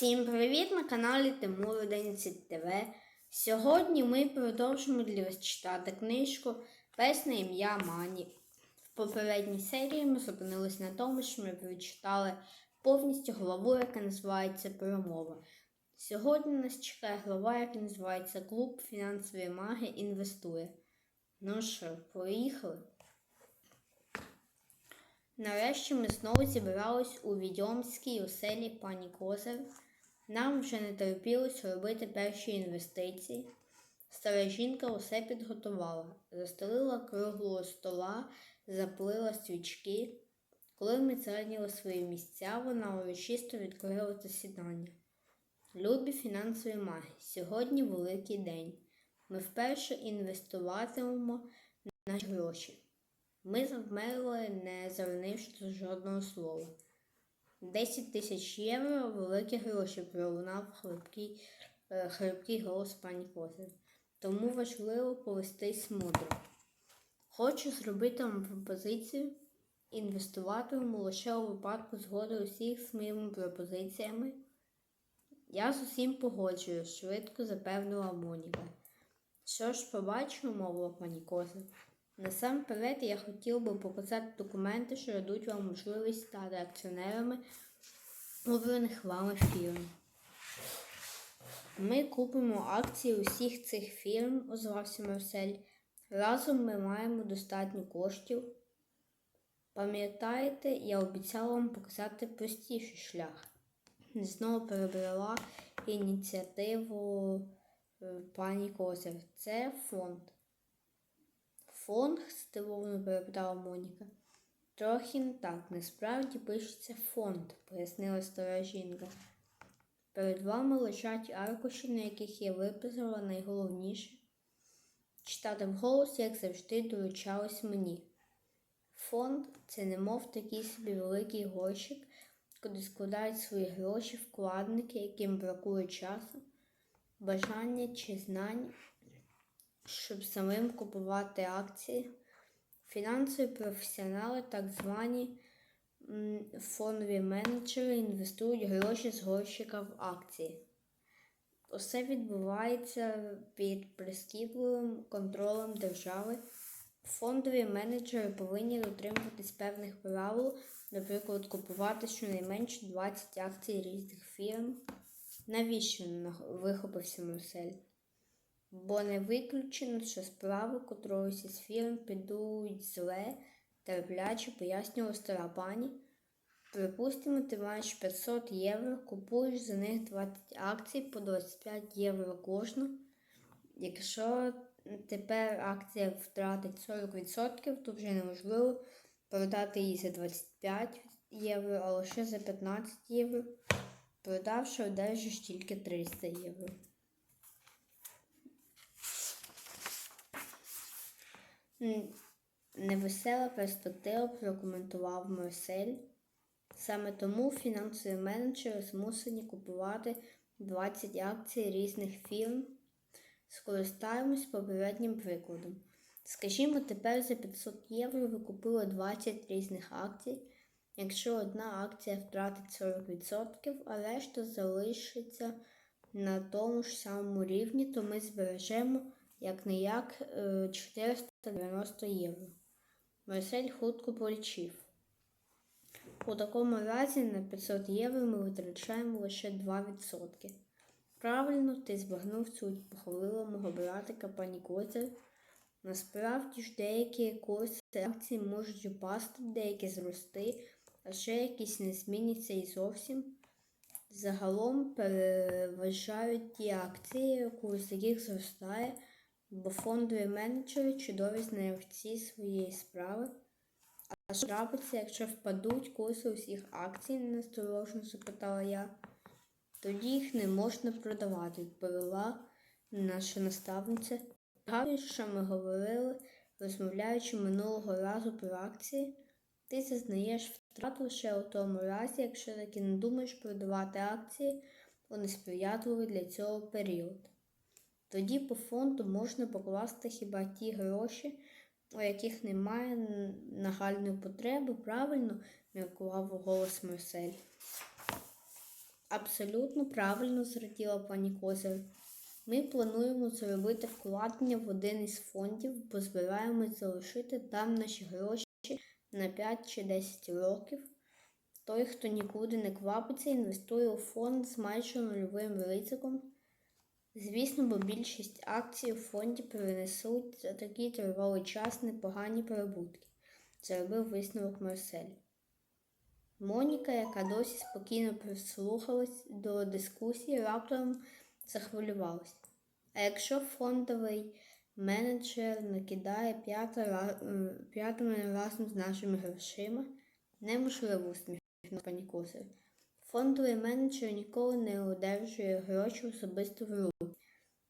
Всім привіт на каналі Тимур 11 ТВ. Сьогодні ми продовжимо для вас читати книжку Песне ім'я Мані. В попередній серії ми зупинились на тому, що ми прочитали повністю главу, яка називається Промова. Сьогодні нас чекає глава, яка називається Клуб фінансової маги інвестує. Ну що, поїхали? Нарешті ми знову зібрались у відьомській оселі пані Козир. Нам вже не терпілось робити перші інвестиції. Стара жінка усе підготувала, застелила круглого стола, заплила свічки. Коли ми зайняли свої місця, вона урочисто відкрила засідання. Любі фінансові маги, сьогодні великий день. Ми вперше інвестуватимемо наші гроші. Ми завмерли, не звернувши жодного слова. 10 тисяч євро великі гроші пролунав хлипкий, е, хлипкий голос пані Кози. Тому важливо повестись мудро. Хочу зробити вам пропозицію. Інвестуватимемо лише у випадку згоди усіх з моїми пропозиціями. Я з усім погоджую, швидко запевнила Моніка. Що ж, побачимо, мовила пані Коза. Насамперед я хотів би показати документи, що дадуть вам можливість стати акціонерами обраних вами фірм. Ми купимо акції усіх цих фірм, озвався Марсель. Разом ми маємо достатньо коштів. Пам'ятаєте, я обіцяла вам показати простіший шлях. Знову перебрала ініціативу е, пані Козир. Це фонд. Фонд? здивовано перепитала Моніка. Трохи не так. Насправді пишеться фонд, пояснила стара жінка. Перед вами лежать аркуші, на яких я виписала найголовніше. Читати вголос, як завжди, доручалось мені. Фонд це немов такий собі великий горщик, куди складають свої гроші вкладники, яким бракує часу, бажання чи знань, щоб самим купувати акції. Фінансові професіонали, так звані фондові менеджери, інвестують гроші з горщика в акції. Усе відбувається під прискіпливим контролем держави. Фондові менеджери повинні дотримуватись певних правил, наприклад, купувати щонайменше 20 акцій різних фірм. Навіщо вихопився Марсель? Бо не виключено, що справи котроїсь із фірм підуть зле, терпляче пояснювала стара. Припустимо, ти маєш 500 євро, купуєш за них 20 акцій по 25 євро кожну. Якщо тепер акція втратить 40%, то вже неможливо продати її за 25 євро, а лише за 15 євро. Продавши, одержиш тільки 300 євро. Невесела перспектива прокоментував Марсель. Саме тому фінансові менеджери змусені купувати 20 акцій різних фірм. Скористаємось попереднім прикладом. Скажімо, тепер за 500 євро ви купили 20 різних акцій. Якщо одна акція втратить 40%, а решта залишиться на тому ж самому рівні, то ми збережемо як не як 490 євро. Марсель хутко полічив. У такому разі на 500 євро ми витрачаємо лише 2%. Правильно, ти збагнув суть, похвалила мого братика пані Козир. Насправді ж деякі курси акцій можуть упасти, деякі зрости, а ще якісь не зміняться і зовсім. Загалом переважають ті акції, курс яких зростає, бо фондові менеджери чудові знавці своєї справи. А що трапиться, якщо впадуть курси усіх акцій, насторожно запитала я. Тоді їх не можна продавати, відповіла наша наставниця. Згадуєш, що ми говорили, розмовляючи минулого разу про акції, ти зазнаєш втрат лише у тому разі, якщо таки не думаєш продавати акції у несприятливий для цього період. Тоді по фонду можна покласти хіба ті гроші, у яких немає нагальної потреби, правильно міркував голос Марсель. Абсолютно правильно зраділа пані Козир. Ми плануємо зробити вкладення в один із фондів, бо збираємось залишити там наші гроші на 5 чи 10 років. Той, хто нікуди не квапиться, інвестує у фонд з майже нульовим ризиком. Звісно, бо більшість акцій у фонді принесуть за такий тривалий час непогані прибутки, зробив висновок Марсель. Моніка, яка досі спокійно прислухалась до дискусії, раптом захвилювалась. А якщо фондовий менеджер накидає п'ятими разом з нашими грошима, неможливо усміхнути пані. Фондовий менеджер ніколи не одержує гроші особисто в руки.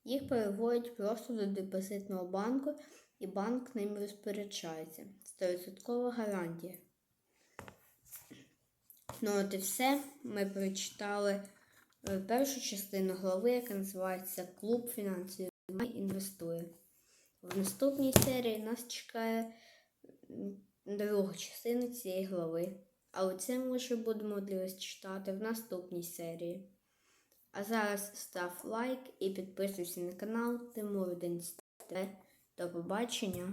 Їх переводять просто до депозитного банку, і банк ним розпоряджається. 100% гарантія. Ну от і все. Ми прочитали е, першу частину глави, яка називається Клуб фінансовий інвестує. В наступній серії нас чекає друга частина цієї глави. Але це ми вже будемо для вас читати в наступній серії. А зараз став лайк і підписуйся на канал Тимур 11. До побачення!